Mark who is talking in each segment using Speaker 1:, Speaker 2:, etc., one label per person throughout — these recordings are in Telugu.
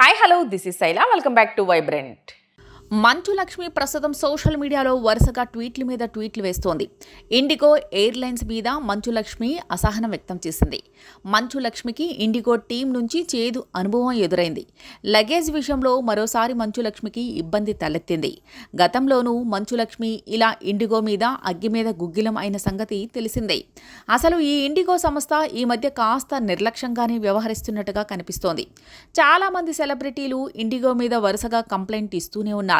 Speaker 1: Hi, hello, this is Saila. Welcome back to Vibrant.
Speaker 2: Manchu Lakshmi ప్రస్తుతం సోషల్ మీడియాలో వరుసగా ట్వీట్ల మీద ట్వీట్లు వేస్తోంది. ఇండిగో ఎయిర్లైన్స్ మీద మంచు లక్ష్మి అసహనం వ్యక్తం చేసింది. మంచు లక్ష్మికి ఇండిగో టీం నుంచి చేదు అనుభవం ఎదురైంది. లగేజ్ విషయంలో మరోసారి మంచు లక్ష్మికి ఇబ్బంది తలెత్తింది. గతంలోనూ మంచు లక్ష్మి ఇలా ఇండిగో మీద అగ్గి మీద గుగ్గిలం అయిన సంగతి తెలిసిందే. అసలు ఈ ఇండిగో సంస్థ ఈ మధ్య కాస్త నిర్లక్ష్యంగానే వ్యవహరిస్తున్నట్టుగా కనిపిస్తోంది. చాలామంది సెలబ్రిటీలు ఇండిగో మీద వరుసగా కంప్లైంట్ ఇస్తూనే ఉన్నారు.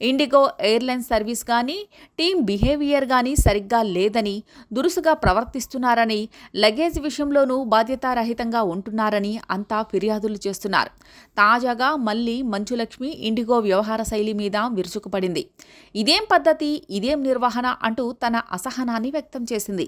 Speaker 2: ఇండిగో ఎయిర్లైన్ సర్వీస్ కానీ టీం బిహేవియర్ కానీ సరిగ్గా లేదని దురుసుగా ప్రవర్తిస్తున్నారని లగేజ్ విషయంలోనూ బాధ్యతారహితంగా ఉంటున్నారని అంతా ఫిర్యాదులు చేస్తున్నారు. తాజాగా మళ్ళీ మంచులక్ష్మి ఇండిగో వ్యవహార శైలి మీద విరుచుకుపడింది. ఇదేం పద్ధతి ఇదేం నిర్వహణ అంటూ తన అసహనాన్ని వ్యక్తం చేసింది.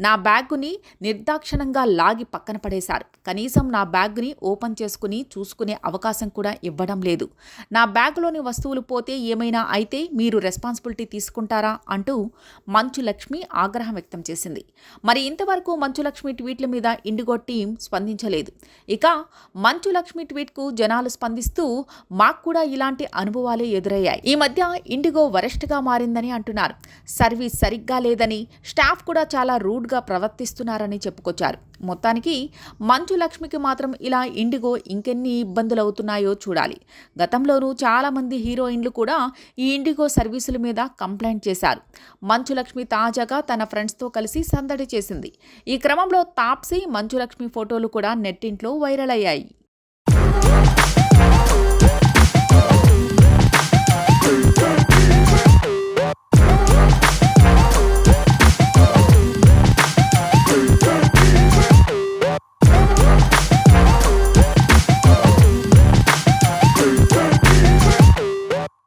Speaker 2: నా బ్యాగుని నిర్దాక్షిణంగా లాగి పక్కన పడేశారు. కనీసం నా బ్యాగ్ని ఓపెన్ చేసుకుని చూసుకునే అవకాశం కూడా ఇవ్వడం లేదు. నా బ్యాగులోని వస్తువులు పోతే ఏమైనా అయితే మీరు రెస్పాన్సిబిలిటీ తీసుకుంటారా అంటూ మంచు లక్ష్మి ఆగ్రహం వ్యక్తం చేసింది. మరి ఇంతవరకు మంచు లక్ష్మి ట్వీట్ల మీద ఇండిగో టీం స్పందించలేదు. ఇక మంచు లక్ష్మి ట్వీట్కు జనాలు స్పందిస్తూ మాకు కూడా ఇలాంటి అనుభవాలే ఎదురయ్యాయి. ఈ మధ్య ఇండిగో వరస్ట్గా మారిందని అంటున్నారు. సర్వీస్ సరిగ్గా లేదని స్టాఫ్ కూడా చాలా రూడ్గా ప్రవర్తిస్తున్నారని చెప్పుకొచ్చారు. మొత్తానికి మంచు లక్ష్మికి మాత్రం ఇలా ఇండిగో ఇంకెన్ని ఇబ్బందులు అవుతున్నాయో చూడాలి. గతంలోనూ చాలామంది హీరోయిన్లు కూడా ఈ ఇండిగో సర్వీసుల మీద కంప్లైంట్ చేశారు. మంచు లక్ష్మి తాజాగా తన ఫ్రెండ్స్తో కలిసి సందడి చేసింది. ఈ క్రమంలో తాప్సీ మంచు లక్ష్మి ఫోటోలు కూడా నెట్టింట్లో వైరల్ అయ్యాయి.